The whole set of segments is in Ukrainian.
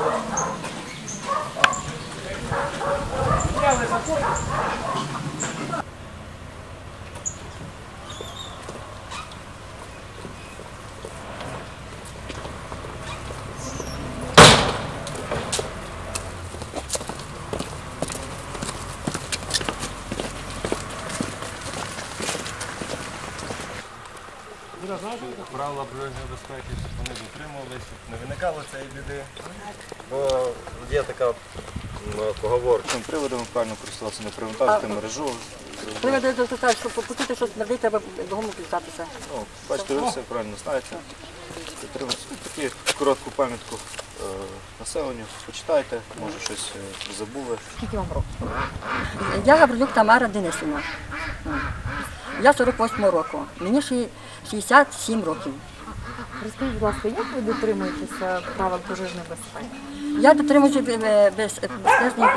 Yeah, there's a Правила пожежної безпеки, щоб вони дотримувалися, щоб не виникало цієї біди. Бо є така м, поговорка. Цим приводом правильно користуватися, не привантажити мережу. Приведе до того, щоб почути, що смердить, треба бігом включатися. Ну, бачите, ви все правильно знаєте. Підтримуйте таку коротку пам'ятку е, населенню. Почитайте, може щось е, забули. Скільки вам років? Я Гаврилюк Тамара Денисівна. Я 48 року. Мені ші- 67 років. Розкажіть, будь ласка, як ви дотримуєтеся правил пожежної безпеки? Я дотримуюся бе- бе- безпечного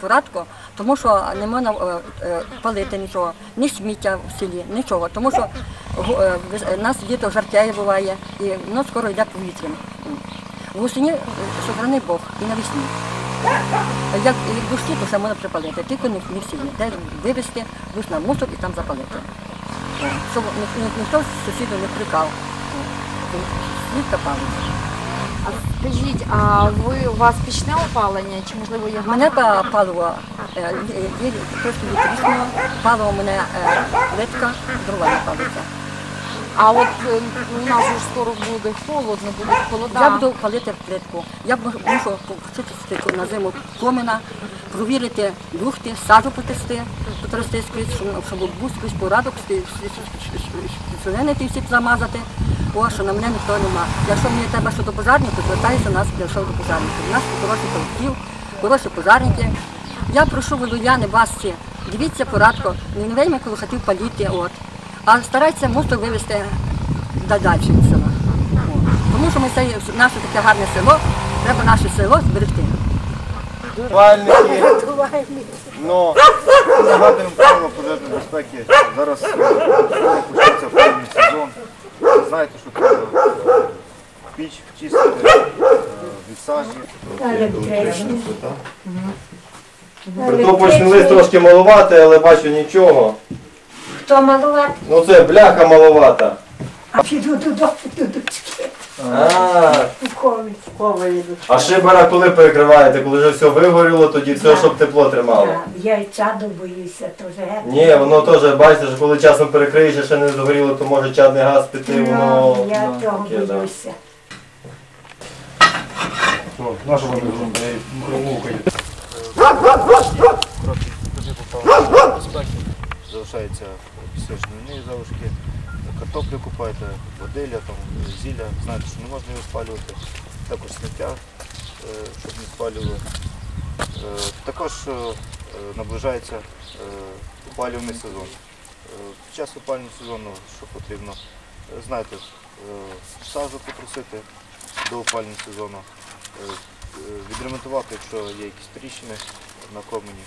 порядку, тому що не можна е, е, палити нічого, ні сміття в селі, нічого. Тому що е, е, нас літо жаркає буває, і воно скоро йде повітрям. В осені е, собраний Бог і навесні. Як, як душі, то ще можна припалити, тільки не, не в селі. Де вивезти, душ на мусор і там запалити. Щоб ні- ні- ніхто з сусідів не прикав. Слідка палить. А скажіть, а ви у вас пічне опалення чи можливо є мене па- паливо е, є трошки вітрісного, паливо у мене е, плитка, дрова не палиться. А от е, у нас же ж скоро буде холодно, буде холода. Я буду палити плитку. Я мушу мушу почистити на зиму коміна, провірити люхти, сажу потести, потрясти скрізь, щоб, щоб був скрізь порадок, ті всі замазати. О, що на мене ніхто нема. Якщо мені треба щодо пожарників, звертаюся нас прийшов до пожарників. У нас хороший колектив, хороші пожарники. Я прошу володяни вас всі, дивіться порадку, не вельми коли хотів паліти, от. А старайтеся мусор вивезти да- далі від села. Тому що ми це наше таке гарне село, треба наше село зберегти. Рятувальники. Ну, нагадуємо правила пожежної безпеки. Зараз е, почнеться опалювальний сезон. Знаєте, що треба піч чистити е, від сажі. Притопочний лист трошки малувати, але бачу нічого. Хто малувати? Ну це бляха маловата. А піду додому до дочки А, в кові. а шибара коли перекриваєте? Коли вже все вигоріло, тоді все, щоб тепло тримало. Я й чаду боюся, то вже. Ні, воно теж, бачите, що коли часом перекриєш, ще не згоріло, то може чадний газ піти, воно. Ну, я ну, того таке, да. боюся. Наша вони промовкають. Короткі туди попали безпеки. Залишаються після жнивні залишки. Картоплю купаєте, водиля, там, зілля. Знаєте, що не можна його спалювати. Також сміття, е, щоб не спалювали. Е, Також е, наближається опалювальний сезон. Під час опалювального сезону, що потрібно, знаєте, сажу потрусити до опалювального сезону, відремонтувати, якщо є якісь тріщини на комені.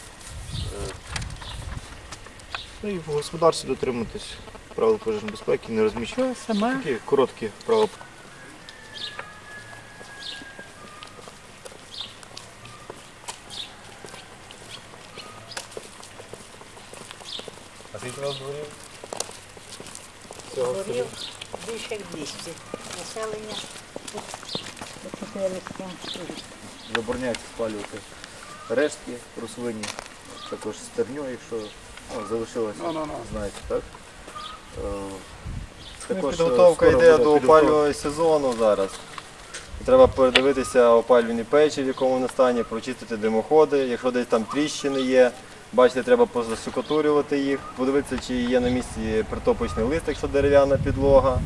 Ну і в господарстві дотриматись правил пожежної безпеки, не розміщувати. Такі короткі правила. А скільки у вас дворів? Горів більше як 200. Населення. Забороняється спалювати рештки рослинні, також стерню, якщо ну, залишилося, знаєте, так? Е, Ну, Підготовка скоро йде буде до підготовка. опалювального сезону зараз. Треба передивитися опалювальні печі, в якому вони стані, прочистити димоходи, якщо десь там тріщини є. Бачите, треба позасукатурювати їх, подивитися, чи є на місці притопочний лист, якщо дерев'яна підлога.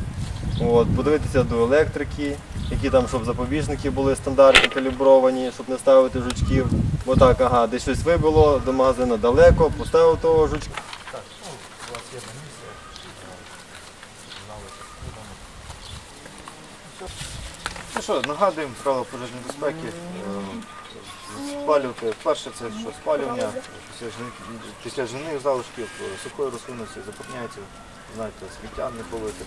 От, подивитися до електрики, які там, щоб запобіжники були стандартні, калібровані, щоб не ставити жучків. Бо так, ага, десь щось вибило, до магазину далеко, поставив того жучка. Ну що, нагадуємо правила пожежної безпеки. Е, Спалювати. Перше це що спалювання після жни- залишків е, сухої рослинності запевняється, знаєте, сміття не полити.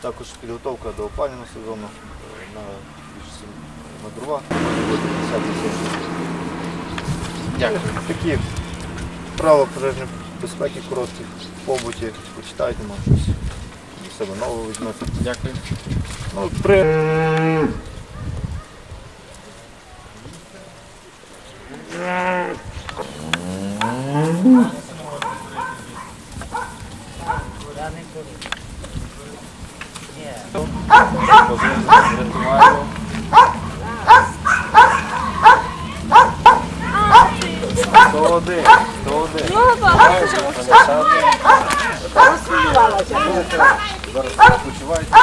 Також підготовка до опалювального сезону на на дрова, Дякую. Такі правила пожежної безпеки короткі в побуті, почитайте, може щось для себе нового візьмете. Дякую. Ну, при... Рятувальну. Сто один, сто один. Зараз почувайте.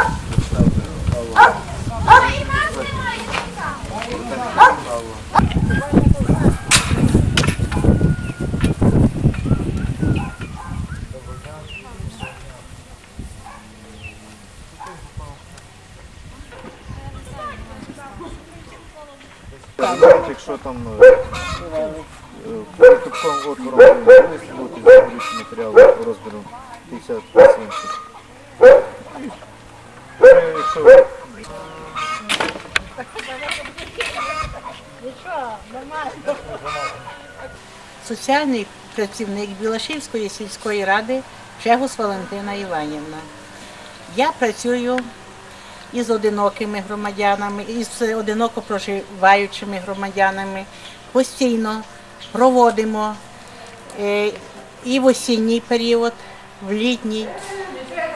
Навіть якщо там притоковим отвором бути загорючий матеріал розміром 50 см. Якщо соціальний працівник Білашівської сільської ради Чегус Валентина Іванівна. Я працюю із одинокими громадянами, із одиноко проживаючими громадянами. Постійно проводимо е, і в осінній період, в літній,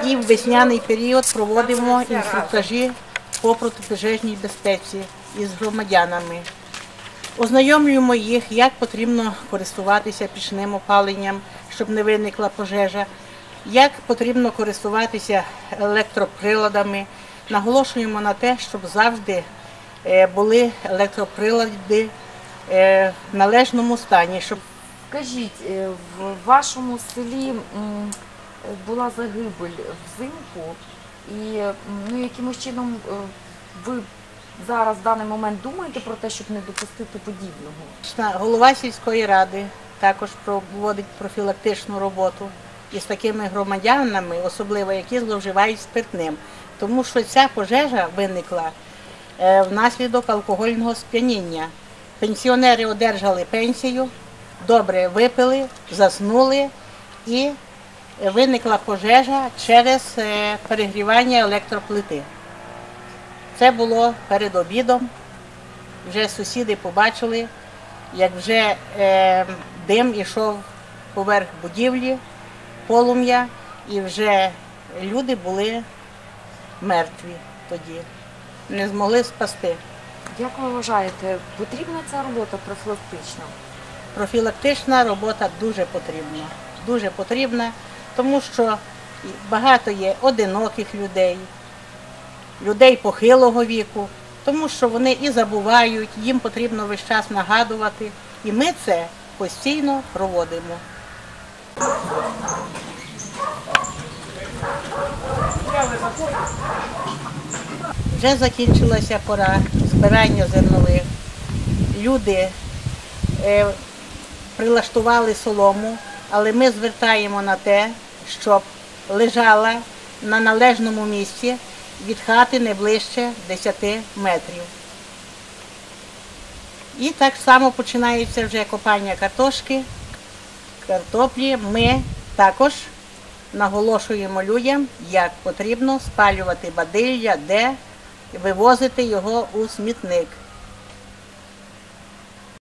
і в весняний період проводимо інструктажі по протипожежній безпеці із громадянами. Ознайомлюємо їх, як потрібно користуватися пічним опаленням, щоб не виникла пожежа, як потрібно користуватися електроприладами. Наголошуємо на те, щоб завжди е, були електроприлади е, в належному стані, щоб Скажіть, е, в вашому селі була загибель взимку, і ну, якимось чином ви зараз в даний момент думаєте про те, щоб не допустити подібного? Голова сільської ради також проводить профілактичну роботу із такими громадянами, особливо які зловживають спиртним. Тому що ця пожежа виникла е, внаслідок алкогольного сп'яніння. Пенсіонери одержали пенсію, добре випили, заснули і виникла пожежа через е, перегрівання електроплити. Це було перед обідом вже сусіди побачили, як вже е, дим ішов поверх будівлі, полум'я, і вже люди були мертві тоді, не змогли спасти. Як ви вважаєте, потрібна ця робота профілактична? Профілактична робота дуже потрібна. Дуже потрібна, тому що багато є одиноких людей, людей похилого віку, тому що вони і забувають, їм потрібно весь час нагадувати. І ми це постійно проводимо. Вже закінчилася пора збирання зернових. Люди е, прилаштували солому, але ми звертаємо на те, щоб лежала на належному місці від хати не ближче 10 метрів. І так само починається вже копання картошки, картоплі. Ми також наголошуємо людям, як потрібно спалювати бадилля, де вивозити його у смітник.